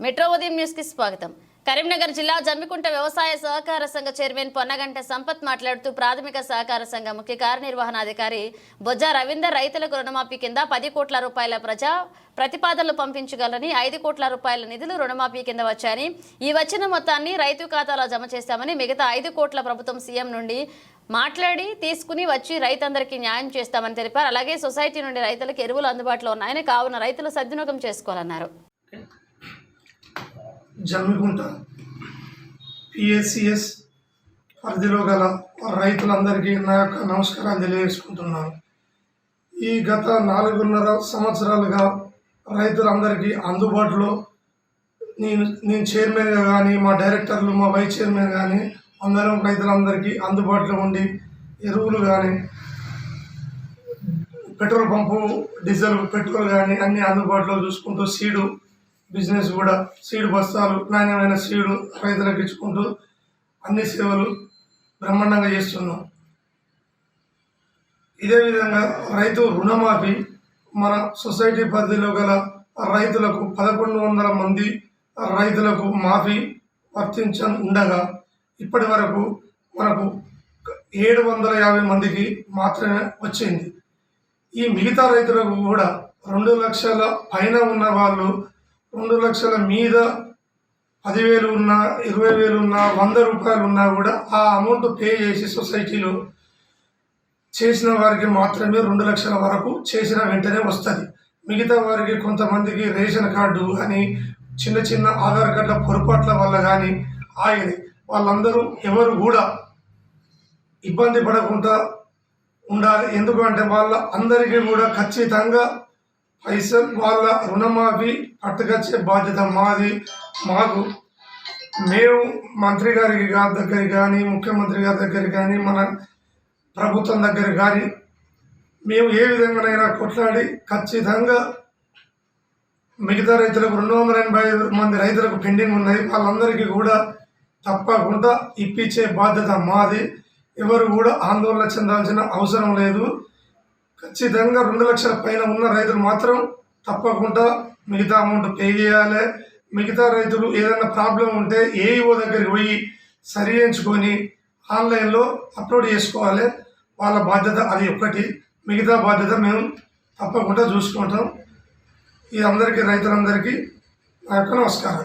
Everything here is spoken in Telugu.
మెట్రో ఉదయం న్యూస్కి స్వాగతం. కరీంనగర్ జిల్లా జమ్మికుంట వ్యవసాయ సహకార సంఘ చైర్మన్ పొన్నగంట సంపత్ మాట్లాడుతూ ప్రాథమిక సహకార సంఘ ముఖ్య కార్యనిర్వహణాధికారి బొజ్జ రవీందర్ రైతులకు రుణమాఫీ కింద పది కోట్ల రూపాయల ప్రజా ప్రతిపాదనలు పంపించగలని ఐదు కోట్ల రూపాయల నిధులు రుణమాఫీ కింద వచ్చాయని ఈ వచ్చిన మొత్తాన్ని రైతు ఖాతాలో జమ చేస్తామని మిగతా ఐదు కోట్ల ప్రభుత్వం సీఎం నుండి మాట్లాడి తీసుకుని వచ్చి రైతందరికీ న్యాయం చేస్తామని తెలిపారు. అలాగే సొసైటీ నుండి రైతులకు ఎరువులు అందుబాటులో ఉన్నాయని కావున రైతులు సద్వినియోగం చేసుకోవాలన్నారు. జమ్మికుంట పిఎస్సిఎస్ పరిధిలో గల రైతులందరికీ నా యొక్క నమస్కారాలు తెలియజేసుకుంటున్నాను. ఈ గత నాలుగున్నర సంవత్సరాలుగా రైతులందరికీ అందుబాటులో నేను నేను చైర్మన్గా కానీ మా డైరెక్టర్లు మా వైస్ చైర్మన్ కానీ అందరం రైతులందరికీ అందుబాటులో ఉండి ఎరువులు కానీ పెట్రోల్ పంపు డీజిల్ పెట్రోల్ కానీ అన్నీ అందుబాటులో చూసుకుంటూ సీడు బిజినెస్ కూడా సీడు బస్తాలు నాణ్యమైన సీడు రైతులకు ఇచ్చుకుంటూ అన్ని సేవలు బ్రహ్మాండంగా చేస్తున్నాం. ఇదే విధంగా రైతు రుణమాఫీ మన సొసైటీ పరిధిలో గల రైతులకు పదకొండు వందల మంది రైతులకు మాఫీ వర్తించ ఉండగా ఇప్పటి వరకు మనకు ఏడు వందల యాభై మందికి మాత్రమే వచ్చింది. ఈ మిగతా రైతులకు కూడా రెండు లక్షల పైన ఉన్న వాళ్ళు రెండు లక్షల మీద పదివేలు ఉన్నా ఇరవై వేలు ఉన్నా వంద రూపాయలు ఉన్నా కూడా ఆ అమౌంట్ పే చేసి సొసైటీలో చేసిన వారికి మాత్రమే రెండు లక్షల వరకు చేసిన వెంటనే వస్తుంది. మిగతా వారికి కొంతమందికి రేషన్ కార్డు అని చిన్న చిన్న ఆధార్ కార్డుల పొరపాట్ల వల్ల కానీ ఆగింది. వాళ్ళందరూ ఎవరు కూడా ఇబ్బంది పడకుండా ఉండాలి. ఎందుకంటే వాళ్ళ అందరికీ కూడా ఖచ్చితంగా పైసలు వాళ్ళ రుణమాఫీ పట్టుకొచ్చే బాధ్యత మాది. మాకు మేము మంత్రి గారికి గారి దగ్గర కానీ ముఖ్యమంత్రి గారి దగ్గర కానీ మన ప్రభుత్వం దగ్గర కానీ మేము ఏ విధంగానైనా కొట్లాడి ఖచ్చితంగా మిగతా రైతులకు రెండు వందల ఎనభై ఐదు మంది రైతులకు పెండింగ్ ఉన్నాయి. వాళ్ళందరికీ కూడా తప్పకుండా ఇప్పించే బాధ్యత మాది. ఎవరు కూడా ఆందోళన చెందాల్సిన అవసరం లేదు. ఖచ్చితంగా రెండు లక్షల పైన ఉన్న రైతులు మాత్రం తప్పకుండా మిగతా అమౌంట్ పే చేయాలి. మిగతా రైతులు ఏదైనా ప్రాబ్లం ఉంటే ఏఈఓ దగ్గరికి పోయి సరి చేయించుకొని ఆన్లైన్లో అప్లోడ్ చేసుకోవాలి. వాళ్ళ బాధ్యత అది ఒక్కటి. మిగతా బాధ్యత మేము తప్పకుండా చూసుకుంటాం. ఈ అందరికీ రైతులందరికీ నా యొక్క నమస్కారం.